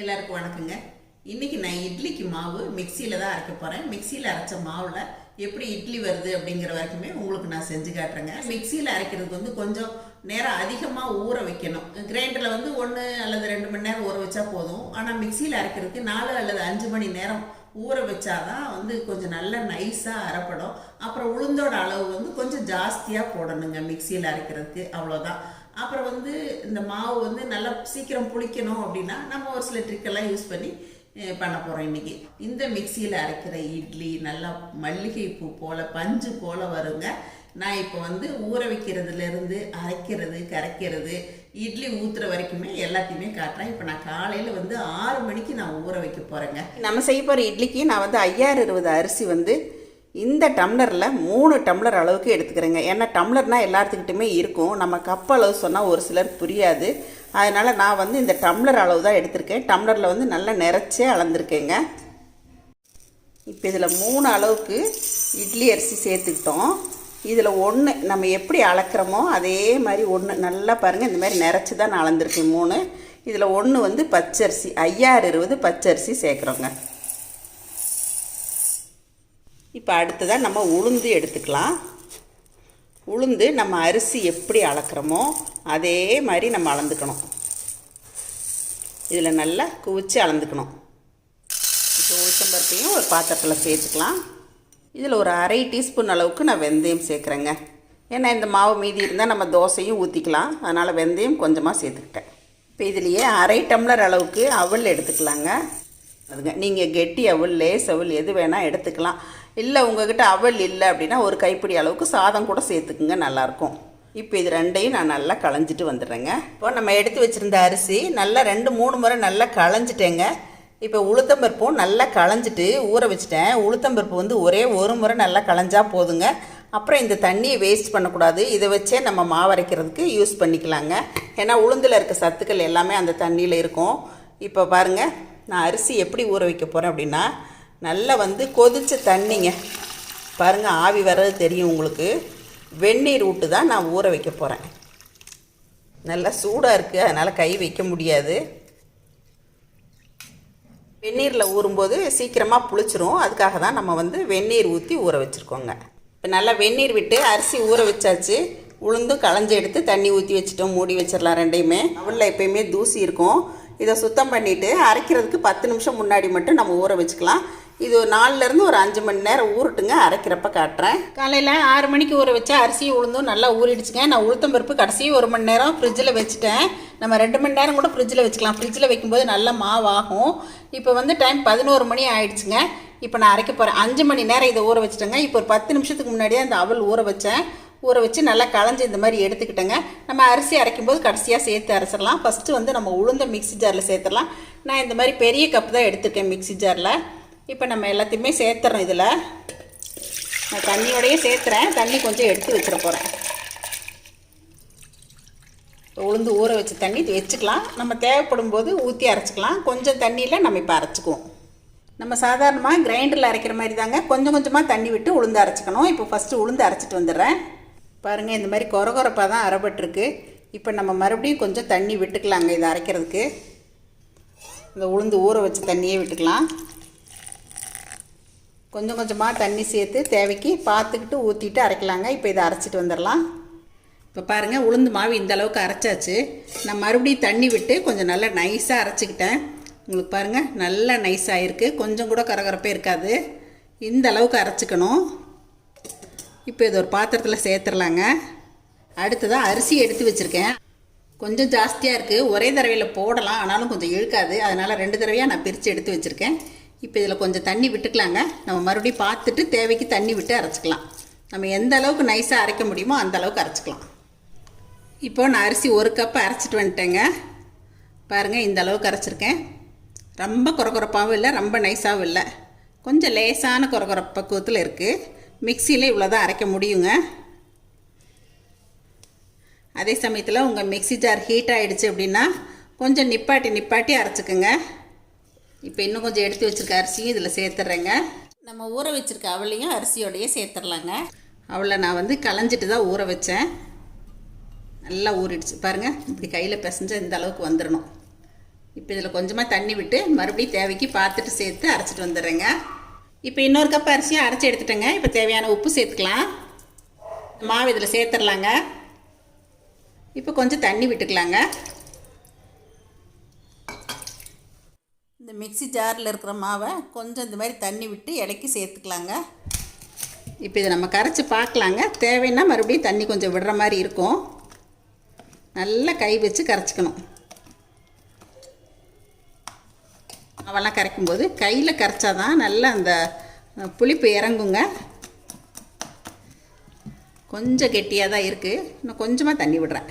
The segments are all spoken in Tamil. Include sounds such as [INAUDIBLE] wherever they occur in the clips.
எல்லாருக்கும் வணக்கங்க. இன்னைக்கு நான் இட்லிக்கு மாவு மிக்சியில் தான் அரைக்க போகிறேன் மிக்சியில் அரைச்ச மாவில் எப்படி இட்லி வருது அப்படிங்கிற வரைக்குமே உங்களுக்கு நான் செஞ்சு காட்டுறேங்க. மிக்சியில் அரைக்கிறதுக்கு வந்து கொஞ்சம் நேரம் அதிகமாக ஊற வைக்கணும். கிரைண்டரில் வந்து ஒன்று அல்லது ரெண்டு மணி நேரம் ஊற வச்சா போதும். ஆனால் மிக்சியில் அரைக்கிறதுக்கு நாலு அல்லது அஞ்சு மணி நேரம் ஊற வச்சாதான் வந்து கொஞ்சம் நல்லா நைஸாக அரைப்படும். அப்புறம் உளுந்தோட அளவு வந்து கொஞ்சம் ஜாஸ்தியாக போடணுங்க மிக்சியில் அரைக்கிறதுக்கு. அவ்வளோதான் அப்புறம் வந்து இந்த மாவு வந்து நல்லா சீக்கிரம் புளிக்கணும் அப்படின்னா நம்ம ஒரு சில ட்ரிக்கெல்லாம் யூஸ் பண்ணி பண்ண போகிறோம் இன்னைக்கு. இந்த மிக்சியில் அரைக்கிற இட்லி நல்லா மல்லிகை பூ போல் பஞ்சு போல் வருங்க. நான் இப்போ வந்து ஊற வைக்கிறதுலேருந்து அரைக்கிறது கரைக்கிறது இட்லி ஊற்றுற வரைக்குமே எல்லாத்தையுமே காட்டுறேன். இப்போ நான் காலையில் வந்து ஆறு மணிக்கு நான் ஊற வைக்க போகிறேங்க நம்ம செய்ய போகிற இட்லிக்கு நான் வந்து ஐயாயிரம் இருபது அரிசி வந்து இந்த டம்ளரில் மூணு டம்ளர் அளவுக்கு எடுத்துக்கிறேங்க. ஏன்னா டம்ளர்னால் எல்லாத்துக்கிட்டுமே இருக்கும். நம்ம கப் அளவு சொன்னால் ஒரு சிலர் புரியாது. அதனால் நான் வந்து இந்த டம்ளர் அளவு தான் எடுத்திருக்கேன். டம்ளரில் வந்து நல்லா நிறச்சே அளந்துருக்கேங்க. இப்போ இதில் மூணு அளவுக்கு இட்லி அரிசி சேர்த்துக்கிட்டோம். இதில் ஒன்று நம்ம எப்படி அளக்குறோமோ அதே மாதிரி ஒன்று நல்லா பாருங்கள் இந்த மாதிரி நிறச்சி தான் நான் அளந்திருக்கேன் மூணு. இதில் ஒன்று வந்து பச்சரிசி ஐயாறு இருபது பச்சரிசி சேர்க்குறோங்க. இப்போ அடுத்ததாக நம்ம உளுந்து எடுத்துக்கலாம். உளுந்து நம்ம அரிசி எப்படி அளக்கிறோமோ அதே மாதிரி நம்ம அளந்துக்கணும். இதில் நல்லா குவிச்சு அளந்துக்கணும். இப்போ உளுத்தம்பருப்பையும் ஒரு பாத்திரத்தில் சேர்த்துக்கலாம் இதில் ஒரு அரை டீஸ்பூன் அளவுக்கு நான் வெந்தயம் சேர்க்குறேங்க. ஏன்னா இந்த மாவு மீதி இருந்தால் நம்ம தோசையும் ஊற்றிக்கலாம் அதனால் வெந்தயம் கொஞ்சமாக சேர்த்துக்கிட்டேன். இப்போ இதுலேயே அரை டம்ளர் அளவுக்கு அவல் எடுத்துக்கலாங்க. அதுங்க நீங்கள் கெட்டி அவல் லேஸ் அவல் எது வேணால் எடுத்துக்கலாம். இல்லை உங்ககிட்ட அவல் இல்லை அப்படின்னா ஒரு கைப்பிடி அளவுக்கு சாதம் கூட சேர்த்துக்குங்க நல்லாயிருக்கும். இப்போ இது ரெண்டையும் நான் நல்லா களைஞ்சிட்டு வந்துடுறேங்க. இப்போ நம்ம எடுத்து வச்சுருந்த அரிசி நல்லா ரெண்டு மூணு முறை நல்லா களைஞ்சிட்டேங்க. இப்போ உளுத்தம்பருப்பும் நல்லா களைஞ்சிட்டு ஊற வச்சுட்டேன். உளுத்தம்பருப்பு வந்து ஒரே ஒரு முறை நல்லா களைஞ்சா போதுங்க. அப்புறம் இந்த தண்ணியை வேஸ்ட் பண்ணக்கூடாது. இதை வச்சே நம்ம மாவரைக்கிறதுக்கு யூஸ் பண்ணிக்கலாங்க. ஏன்னா உளுந்தில் இருக்க சத்துக்கள் எல்லாமே அந்த தண்ணியில் இருக்கும். இப்போ பாருங்கள் நான் அரிசி எப்படி ஊற வைக்க போகிறேன் அப்படின்னா நல்லா வந்து கொதித்த தண்ணிங்க. பாருங்கள் ஆவி வர்றது தெரியும் உங்களுக்கு. வெந்நீர் விட்டு தான் நான் ஊற வைக்க போகிறேன் நல்லா சூடாக இருக்குது அதனால் கை வைக்க முடியாது. வெந்நீரில் ஊறும்போது சீக்கிரமாக புளிச்சிரும். அதுக்காக தான் நம்ம வந்து வெந்நீர் ஊற்றி ஊற வச்சுருக்கோங்க. இப்போ நல்லா வெந்நீர் விட்டு அரிசி ஊற வச்சாச்சு. உளுந்தும் களைஞ்சி எடுத்து தண்ணி ஊற்றி வச்சுட்டோம். மூடி வச்சிடலாம் ரெண்டையுமே. அவளில் எப்பயுமே தூசி இருக்கும். இதை சுத்தம் பண்ணிவிட்டு அரைக்கிறதுக்கு பத்து நிமிஷம் முன்னாடி மட்டும் நம்ம ஊற வச்சுக்கலாம். இது ஒரு நாலுலேருந்து ஒரு அஞ்சு மணி நேரம் ஊறட்டுங்க அரைக்கிறப்ப காட்டுறேன். காலையில் ஆறு மணிக்கு ஊற வச்சா அரிசி உளுந்தும் நல்லா ஊறிடுச்சுங்க. நான் உளுத்தம் பருப்பு கடைசி ஒரு மணி நேரம் ஃப்ரிட்ஜில் வச்சுட்டேன். நம்ம ரெண்டு மணி நேரம் கூட ஃப்ரிட்ஜில் வச்சுக்கலாம். ஃப்ரிட்ஜில் வைக்கும்போது நல்லா மாவாகும். இப்போ வந்து டைம் பதினோரு மணி ஆயிடுச்சுங்க. இப்போ நான் அரைக்க போகிறேன் அஞ்சு மணி நேரம் இதை ஊற வச்சுட்டேங்க. இப்போ ஒரு பத்து நிமிஷத்துக்கு முன்னாடியே அந்த அவல் ஊற வச்சேன். ஊற வச்சு நல்லா களைஞ்சி இந்த மாதிரி எடுத்துக்கிட்டேங்க. நம்ம அரிசி அரைக்கும்போது கடைசியாக சேர்த்து அரைச்சிடலாம். ஃபஸ்ட்டு வந்து நம்ம உளுந்த மிக்ஸி ஜாரில் சேர்த்துடலாம். நான் இந்த மாதிரி பெரிய கப் தான் எடுத்துருக்கேன் மிக்ஸி ஜாரில் இப்போ நம்ம எல்லாத்தையுமே சேர்த்துறோம் இதில். நான் தண்ணியோடையே சேர்த்துறேன் தண்ணி கொஞ்சம் எடுத்து வச்சிட போகிறேன் உளுந்து ஊற வச்ச தண்ணி வச்சுக்கலாம். நம்ம தேவைப்படும் போது ஊற்றி அரைச்சிக்கலாம். கொஞ்சம் தண்ணியில் நம்ம இப்போ அரைச்சிக்குவோம். நம்ம சாதாரணமாக கிரைண்டரில் அரைக்கிற மாதிரி தாங்க கொஞ்சம் கொஞ்சமாக தண்ணி விட்டு உளுந்து அரைச்சிக்கணும். இப்போ ஃபஸ்ட்டு உளுந்து அரைச்சிட்டு வந்துடுறேன். பாருங்கள் இந்த மாதிரி கொரகொரப்பாக தான் அரைபட்டுருக்கு இப்போ நம்ம மறுபடியும் கொஞ்சம் தண்ணி விட்டுக்கலாங்க இதை அரைக்கிறதுக்கு. இந்த உளுந்து ஊற வச்ச தண்ணியே விட்டுக்கலாம். கொஞ்சம் கொஞ்சமாக தண்ணி சேர்த்து தேவைக்கு பார்த்துக்கிட்டு ஊற்றிட்டு அரைக்கலாங்க. இப்போ இதை அரைச்சிட்டு வந்துடலாம் இப்போ பாருங்கள் உளுந்து மாவு இந்த அளவுக்கு அரைச்சாச்சு. நான் மறுபடியும் தண்ணி விட்டு கொஞ்சம் நல்லா நைஸாக அரைச்சிக்கிட்டேன். உங்களுக்கு பாருங்கள் நல்லா நைஸாக இருக்குது கொஞ்சம் கூட கரகரப்பே இருக்காது. இந்த அளவுக்கு அரைச்சிக்கணும். இப்போ இது ஒரு பாத்திரத்தில் சேர்த்துடலாங்க அடுத்ததாக அரிசி எடுத்து வச்சுருக்கேன். கொஞ்சம் ஜாஸ்தியாக இருக்குது ஒரே தடவையில் போடலாம். ஆனாலும் கொஞ்சம் இழுக்காது. அதனால் ரெண்டு தடவையாக நான் பிரித்து எடுத்து வச்சுருக்கேன். இப்போ இதில் கொஞ்சம் தண்ணி விட்டுக்கலாங்க. நம்ம மறுபடியும் பார்த்துட்டு தேவைக்கு தண்ணி விட்டு அரைச்சிக்கலாம். நம்ம எந்த அளவுக்கு நைஸாக அரைக்க முடியுமோ அந்த அளவுக்கு அரைச்சிக்கலாம். இப்போ நான் அரிசி ஒரு கப் அரைச்சிட்டு வந்துட்டேங்க. பாருங்கள் இந்த அளவுக்கு அரைச்சிருக்கேன். ரொம்ப குறக்குறப்பாகவும் இல்லை ரொம்ப நைஸாகவும் இல்லை. கொஞ்சம் லேசான குறக்குற பக்குவத்தில் இருக்குது மிக்சியில் இவ்வளோ தான் அரைக்க முடியுங்க. அதே சமயத்தில் உங்கள் மிக்ஸி ஜார் ஹீட் ஆகிடுச்சு அப்படின்னா கொஞ்சம் நிப்பாட்டி நிப்பாட்டி அரைச்சிக்கோங்க. இப்போ இன்னும் கொஞ்சம் எடுத்து வச்சுருக்க அரிசியும் இதில் சேர்த்துட்றேங்க நம்ம ஊற வச்சுருக்க அவளையும் அரிசியோடையே சேர்த்துடலாங்க அவளை நான் வந்து களைஞ்சிட்டு தான் ஊற வச்சேன். நல்லா ஊறிடுச்சு. பாருங்கள் இப்படி கையில் பிசைஞ்சால் இந்த அளவுக்கு வந்துடணும் இப்போ இதில் கொஞ்சமாக தண்ணி விட்டு மறுபடியும் தேவைக்கு பார்த்துட்டு சேர்த்து அரைச்சிட்டு வந்துடுறேங்க. இப்போ இன்னொரு கப் அரிசியும் அரைச்சி எடுத்துட்டேங்க. இப்போ தேவையான உப்பு சேர்த்துக்கலாம். மாவு இதில் சேர்த்துடலாங்க இப்போ கொஞ்சம் தண்ணி விட்டுக்கலாங்க. இந்த மிக்ஸி ஜாரில் இருக்கிற மாவை கொஞ்சம் இந்த மாதிரி தண்ணி விட்டு இலக்கி சேர்த்துக்கலாங்க. இப்போ இதை நம்ம கரைச்சி பார்க்கலாங்க. தேவைன்னா மறுபடியும் தண்ணி கொஞ்சம் விடுற மாதிரி இருக்கும். நல்லா கை வச்சு கரைச்சிக்கணும். மாவெல்லாம் கரைக்கும்போது கையில் கரைச்சா தான் நல்லா அந்த புளிப்பு இறங்குங்க. கொஞ்சம் கெட்டியாக தான் இருக்குது இன்னும் கொஞ்சமாக தண்ணி விடுறேன்.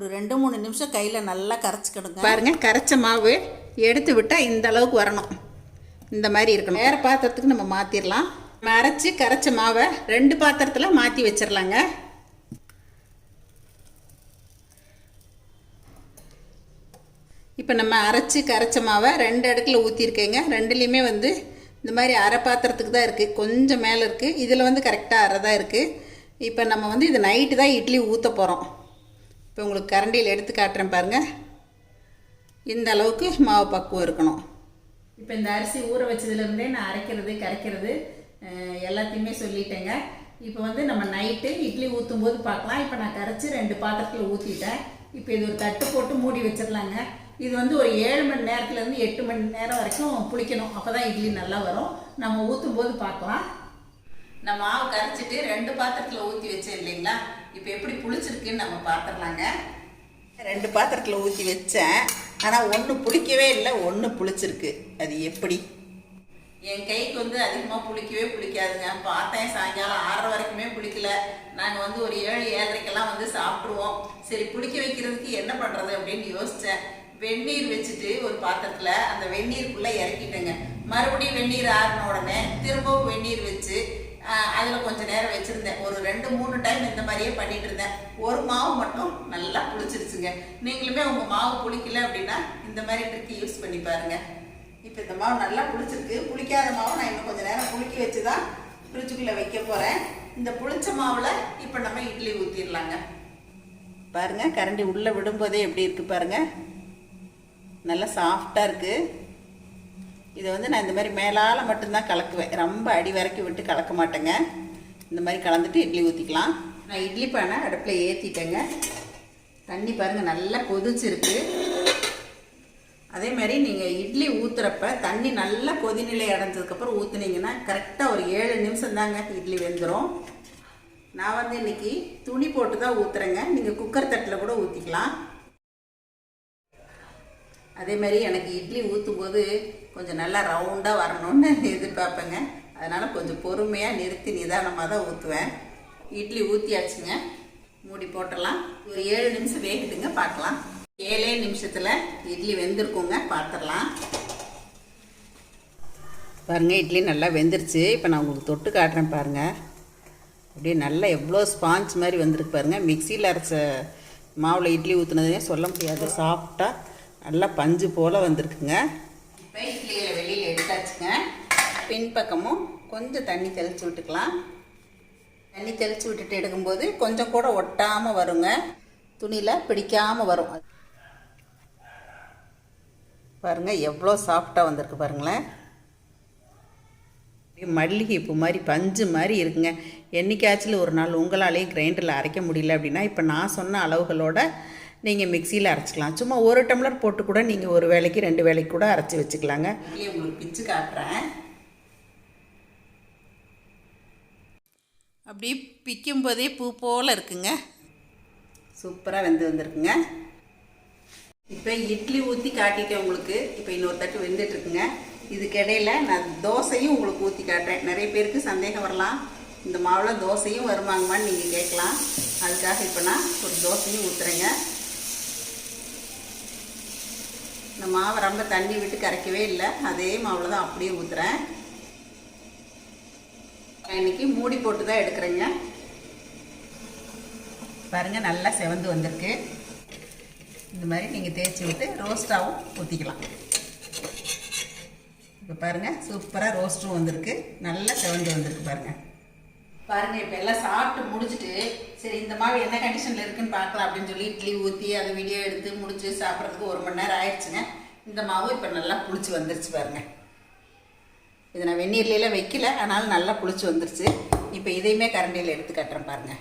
ஒரு ரெண்டு மூணு நிமிஷம் கையில் நல்லா கரைச்சிக்கிடுங்க. பாருங்க கரைச்ச மாவு எடுத்து விட்டால் இந்த அளவுக்கு வரணும். இந்த மாதிரி இருக்கணும். வேறு பாத்திரத்துக்கு நம்ம மாற்றிடலாம் நம்ம அரைச்சி கரைச்ச மாவை ரெண்டு பாத்திரத்தில் மாற்றி வச்சிடலாங்க இப்போ நம்ம அரைச்சி கரைச்ச மாவை ரெண்டு இடத்துல ஊற்றிருக்கேங்க ரெண்டுலேயுமே வந்து இந்த மாதிரி அரை பாத்திரத்துக்கு தான் இருக்குது கொஞ்சம் மேலே இருக்குது இதில் வந்து கரெக்டாக அரை தான் இருக்குது இப்போ நம்ம வந்து இது நைட்டு தான் இட்லி ஊற்ற போகிறோம் இப்போ உங்களுக்கு கரண்டியில் எடுத்து காட்டுறேன் பாருங்கள் இந்த அளவுக்கு மாவு பக்குவம் இருக்கணும். இப்போ இந்த அரிசி ஊற வச்சதுலேருந்தே நான் அரைக்கிறது கரைக்கிறது எல்லாத்தையுமே சொல்லிட்டேங்க. இப்போ வந்து நம்ம நைட்டு இட்லி ஊற்றும் போது பார்க்கலாம். இப்போ நான் கரைச்சி ரெண்டு பாத்திரத்தில் ஊற்றிட்டேன் இப்போ இது ஒரு தட்டு போட்டு மூடி வச்சிடலாங்க. இது வந்து ஒரு ஏழு மணி நேரத்துலேருந்து எட்டு மணி நேரம் வரைக்கும் புளிக்கணும். அப்போ தான் இட்லி நல்லா வரும். நம்ம ஊற்றும் போது பார்க்கலாம். நான் மாவு கரைச்சிட்டு ரெண்டு பாத்திரத்தில் ஊற்றி வச்சேன் இல்லைங்களா? இப்போ எப்படி புளிச்சிருக்குன்னு நம்ம பார்த்துடலாங்க ரெண்டு பாத்திரத்தில் ஊற்றி வச்சேன். ஆனால் ஒன்று புளிக்கவே இல்லை ஒன்று புளிச்சிருக்கு. அது எப்படி? என் கைக்கு வந்து அதிகமாக புளிக்கவே புளிக்காதுங்க. பார்த்தேன் சாயங்காலம் ஆறரை வரைக்குமே புளிக்கல. நாங்கள் வந்து ஒரு ஏழு ஏழரைக்கெல்லாம் வந்து சாப்பிட்ருவோம் சரி புளிக்க வைக்கிறதுக்கு என்ன பண்ணுறது அப்படின்னு யோசித்தேன் வெந்நீர் வச்சுட்டு ஒரு பாத்திரத்தில் அந்த வெந்நீருக்குள்ளே இறக்கிட்டேங்க. மறுபடியும் வெந்நீர் ஆறின உடனே திரும்பவும் வெந்நீர் வச்சு அதில் கொஞ்ச நேரம் வச்சுருந்தேன். ஒரு ரெண்டு மூணு டைம் இந்த மாதிரியே பண்ணிட்டு இருந்தேன். ஒரு மாவு மட்டும் நல்லா புளிச்சிருச்சுங்க. நீங்களுமே உங்கள் மாவு புளிக்கல அப்படின்னா இந்த மாதிரி ட்ரிக்கு யூஸ் பண்ணி பாருங்க. இப்போ இந்த மாவு நல்லா புளிச்சிருக்கு. புளிக்காத மாவு நான் இன்னும் கொஞ்சம் நேரம் புளிக்க வச்சு தான் ஃப்ரிட்ஜுக்குள்ளே வைக்க போகிறேன் இந்த புளிச்ச மாவில் இப்போ நம்ம இட்லி ஊற்றிடலாங்க பாருங்க கரண்டி உள்ளே விடும்போதே எப்படி இருக்குது பாருங்கள் நல்லா சாஃப்டாக இருக்குது இதை வந்து நான் இந்த மாதிரி மேலால் மட்டும்தான் கலக்குவேன். ரொம்ப அடி வரைக்கும் விட்டு கலக்க மாட்டேங்க. இந்த மாதிரி கலந்துட்டு இட்லி ஊற்றிக்கலாம் நான் இட்லி பானை அடுப்பில் ஏற்றிட்டேங்க தண்ணி பாருங்கள் நல்லா கொதிச்சிருக்கு. அதே மாதிரி நீங்கள் இட்லி ஊற்றுறப்ப தண்ணி நல்லா கொதிநிலை அடைஞ்சதுக்கப்புறம் ஊற்றுனீங்கன்னா கரெக்டாக ஒரு ஏழு நிமிஷம் தாங்க இட்லி வெந்துடும் நான் வந்து இன்னைக்கு துணி போட்டு தான் ஊற்றுறேங்க நீங்கள் குக்கர் தட்டில் கூட ஊற்றிக்கலாம் அதே மாதிரி எனக்கு இட்லி ஊற்றும் போது கொஞ்சம் நல்லா ரவுண்டாக வரணும்னு [LAUGHS] எதிர்பார்ப்பேங்க. அதனால் கொஞ்சம் பொறுமையாக நிறுத்தி நிதானமாக தான் ஊற்றுவேன் இட்லி ஊற்றியாச்சுங்க மூடி போட்டுடலாம். ஒரு ஏழு நிமிஷம் வேகட்டுங்க பார்க்கலாம். ஏழே நிமிஷத்தில் இட்லி வெந்திருக்குங்க பார்த்துடலாம். பாருங்கள் இட்லி நல்லா வெந்துருச்சு. இப்போ நான் உங்களுக்கு தொட்டு காட்டுறேன் பாருங்கள் அப்படியே நல்லா எவ்வளோ ஸ்பாஞ்ச் மாதிரி வந்திருக்கு பாருங்கள் மிக்சியில் அரைச்ச மாவில் இட்லி ஊற்றுனதே சொல்ல முடியாது. சாஃப்டாக நல்லா பஞ்சு போல் வந்திருக்குங்க. இப்போ இட்லியில் வெளியில் எடுத்தாச்சுங்க. பின்பக்கமும் கொஞ்சம் தண்ணி தெளித்து விட்டுக்கலாம். தண்ணி தெளித்து விட்டுட்டு எடுக்கும்போது கொஞ்சம் கூட ஒட்டாமல் வருங்க. துணியில் பிடிக்காமல் வரும். பாருங்கள் எவ்வளோ சாஃப்டாக வந்திருக்கு பாருங்களேன். மல்லிகைப்பூ மல்லிகை பூ மாதிரி பஞ்சு மாதிரி இருக்குங்க. என்றைக்காச்சும் ஒரு நாள் உங்களாலேயே கிரைண்டரில் அரைக்க முடியல அப்படின்னா இப்போ நான் சொன்ன அளவுகளோட நீங்கள் மிக்சியில் அரைச்சிக்கலாம். சும்மா ஒரு டம்ளர் போட்டு கூட நீங்கள் ஒரு வேலைக்கு ரெண்டு வேலைக்கு கூட அரைச்சி வச்சுக்கலாங்க. உங்களுக்கு பிச்சு காட்டுறேன். அப்படியே பிக்கும் போதே பூ போல் இருக்குங்க. சூப்பராக வெந்து வந்திருக்குங்க. இப்போ இட்லி ஊற்றி காட்டிட்டேன் உங்களுக்கு. இப்போ இன்னொரு தட்டு வெந்துட்டுருக்குங்க இதுக்கிடையில் நான் தோசையும் உங்களுக்கு ஊற்றி காட்டுறேன். நிறைய பேருக்கு சந்தேகம் வரலாம். இந்த மாவில் தோசையும் வருமாங்கம்மான்னு நீங்கள் கேட்கலாம். அதுக்காக இப்போ நான் ஒரு தோசையும் ஊற்றுறேங்க இந்த மாவை ரொம்ப தண்ணி விட்டு கரைக்கவே இல்லை. அதே மாவில் தான் அப்படியே ஊற்றுறேன் இன்னைக்கு மூடி போட்டு தான் எடுக்கிறேங்க. பாருங்கள் நல்லா செவந்து வந்திருக்கு. இந்த மாதிரி நீங்கள் தேய்ச்சி விட்டு ரோஸ்ட்டாகவும் ஊற்றிக்கலாம் இப்போ பாருங்கள் சூப்பராக ரோஸ்ட்டும் வந்திருக்கு. நல்லா செவந்து வந்திருக்கு பாருங்கள் பாருங்கள் இப்போ எல்லாம் சாப்பிட்டு முடிச்சுட்டு சரி இந்த மாவு என்ன கண்டிஷனில் இருக்குன்னு பார்க்கலாம் அப்படின்னு சொல்லி இட்லி ஊற்றி அதை வீடியோ எடுத்து முடிச்சு சாப்பிட்றதுக்கு ஒரு மணி நேரம் ஆயிடுச்சுங்க. இந்த மாவு இப்போ நல்லா புளிச்சு வந்துருச்சு பாருங்க. இது நான் வெந்நீர்லாம் வைக்கல ஆனாலும் நல்லா புளிச்சு வந்துருச்சு. இப்போ இதையுமே கரண்டியில் எடுத்து கட்டுறேன் பாருங்க.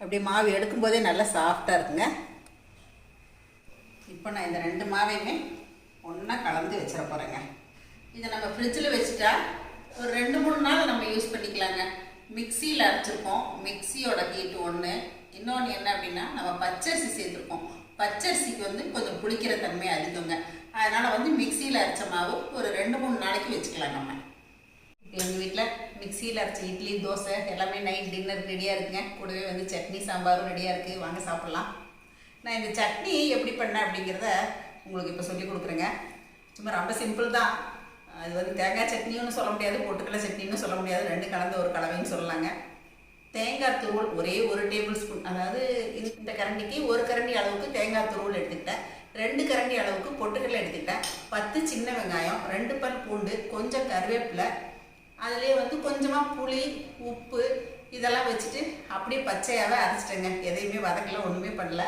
அப்படியே மாவு எடுக்கும்போதே நல்லா சாஃப்டாக இருக்குங்க. இப்போ நான் இந்த ரெண்டு மாவையுமே ஒன்றா கலந்து வச்சிட போகிறேங்க இதை நம்ம ஃப்ரிட்ஜில் வச்சுட்டா ஒரு ரெண்டு மூணு நாள் நம்ம யூஸ் பண்ணிக்கலாங்க. மிக்சியில் அரைச்சிருக்கோம் மிக்சியோட ஹீட் ஒன்று இன்னொன்று என்ன அப்படின்னா நம்ம பச்சரிசி சேர்த்துருக்கோம் பச்சரிசிக்கு வந்து கொஞ்சம் புளிக்கிற தன்மை அதிகங்க அதனால் வந்து மிக்சியில் அரைச்ச மாவு ஒரு ரெண்டு மூணு நாளைக்கு வச்சுக்கலாம் நம்ம. எங்கள் வீட்டில் மிக்சியில் அரைச்ச இட்லி தோசை எல்லாமே நைட் டின்னர் ரெடியாக இருக்குங்க. கூடவே வந்து சட்னி சாம்பாரும் ரெடியாக இருக்குது வாங்க சாப்பிட்லாம். நான் இந்த சட்னி எப்படி பண்ணேன் அப்படிங்கிறத உங்களுக்கு இப்போ சொல்லி கொடுக்குறேங்க. சும்மா ரொம்ப சிம்பிள் தான். அது வந்து தேங்காய் சட்னின்னு சொல்ல முடியாது பொட்டுக்கடலை சட்னின்னு சொல்ல முடியாது. ரெண்டு கலந்த ஒரு கலவைன்னு சொல்லலாங்க. தேங்காய் துருவல் ஒரே ஒரு டேபிள் ஸ்பூன் அதாவது இந்த- இந்த கரண்டிக்கு ஒரு கரண்டி அளவுக்கு தேங்காய் துருவல் எடுத்துக்கிட்டேன். ரெண்டு கரண்டி அளவுக்கு பொட்டுக்கடலை எடுத்துக்கிட்டேன். பத்து சின்ன வெங்காயம் ரெண்டு பல் பூண்டு கொஞ்சம் கருவேப்பிலை அதுலேயே வந்து கொஞ்சமாக புளி உப்பு இதெல்லாம் வச்சுட்டு அப்படியே பச்சையாகவே அரைச்சிட்டேங்க. எதையுமே வதக்கல ஒன்றுமே பண்ணல.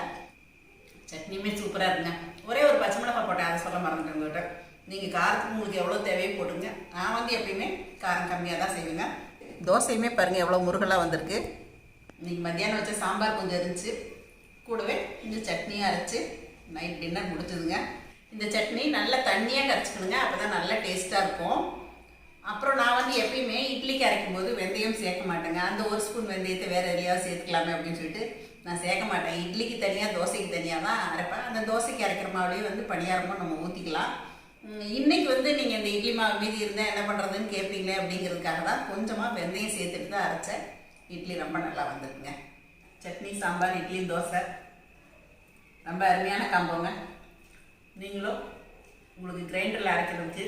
சட்னியுமே சூப்பராக இருங்க ஒரே ஒரு பச்சை மிளகாய் போட்டேன் அதை சொல்ல மறந்துட்டேன் உங்கள்கிட்ட. நீங்கள் காரத்துக்கு உங்களுக்கு எவ்வளோ தேவையோ போட்டுங்க நான் வந்து எப்பயுமே காரம் கம்மியாக தான் செய்வேங்க. தோசையுமே பாருங்கள் எவ்வளோ முருகலாக வந்திருக்கு. இன்றைக்கி மத்தியானம் வச்ச சாம்பார் கொஞ்சம் இருந்துச்சு. கூடவே இந்த சட்னியாக அரைச்சி நைட் டின்னர் முடிச்சதுங்க. இந்த சட்னி நல்லா தண்ணியாக கரைச்சிக்கணுங்க அப்போ தான் நல்லா டேஸ்ட்டாக இருக்கும். அப்புறம் நான் வந்து எப்பயுமே இட்லிக்கு அரைக்கும் போது வெந்தயம் சேர்க்க மாட்டேங்க. அந்த ஒரு ஸ்பூன் வெந்தயத்தை வேறு எதுலையாவது சேர்த்துக்கலாமே அப்படின்னு சொல்லிட்டு நான் சேர்க்க மாட்டேன். இட்லிக்கு தனியாக தோசைக்கு தனியாக தான் அரைப்பேன். அந்த தோசைக்கு அரைக்கிற மாவுலேயே வந்து பணியாரமும் நம்ம ஊற்றிக்கலாம் இன்றைக்கி இன்னைக்கு வந்து நீங்கள் இந்த இட்லி மாவு மீதி இருந்தால் என்ன பண்ணுறதுன்னு கேட்பீங்களே அப்படிங்கிறதுக்காக தான் கொஞ்சமாக வெந்தயம் சேர்த்துட்டு தான் அரைச்சேன் இட்லி ரொம்ப நல்லா வந்திருக்குங்க. சட்னி சாம்பார் இட்லி தோசை. ரொம்ப அருமையான காம்போங்க. நீங்களும் உங்களுக்கு கிரைண்டரில் அரைக்கிறதுக்கு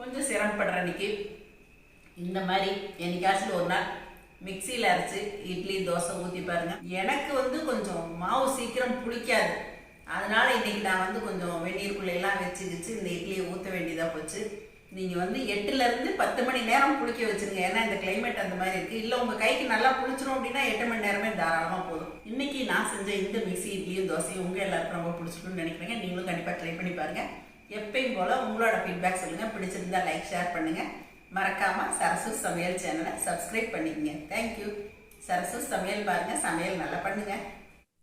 கொஞ்சம் சிரமப்படுற அன்னைக்கு இந்த மாதிரி என்னைக்காச்சும் ஒரு நாள் மிக்சியில் அரைச்சி இட்லி தோசை ஊற்றி பாருங்கள் எனக்கு வந்து கொஞ்சம் மாவு சீக்கிரம் புளிக்காது. அதனால் இன்றைக்கி நான் வந்து கொஞ்சம் வெந்நீருக்குள்ளெல்லாம் வச்சு வச்சு இந்த இட்லியை ஊற்ற வேண்டியதாக போச்சு. நீங்கள் வந்து எட்டுலேருந்து பத்து மணி நேரம் புளிக்க வச்சிருங்க. ஏன்னா இந்த கிளைமேட் அந்த மாதிரி இருக்குது இல்லை உங்கள் கைக்கு நல்லா புளிச்சிரும் அப்படின்னா எட்டு மணி நேரமே தாராளமாக போதும். இன்றைக்கி நான் செஞ்ச இந்த மிக்ஸி இட்லியும் தோசையும் உங்கள் எல்லாருக்கும் ரொம்ப பிடிச்சிருக்குன்னு நினைக்கிறேங்க. நீங்களும் கண்டிப்பாக ட்ரை பண்ணி பாருங்கள் எப்பயும் போல் உங்களோட ஃபீட்பேக் சொல்லுங்கள் பிடிச்சிருந்தா லைக் ஷேர் பண்ணுங்கள் மறக்காமல் சரசு சமையல் சேனலை சப்ஸ்கிரைப் பண்ணிக்கங்க. தேங்க்யூ சரசு சமையல் பாருங்கள் சமையல் நல்லா பண்ணுங்கள்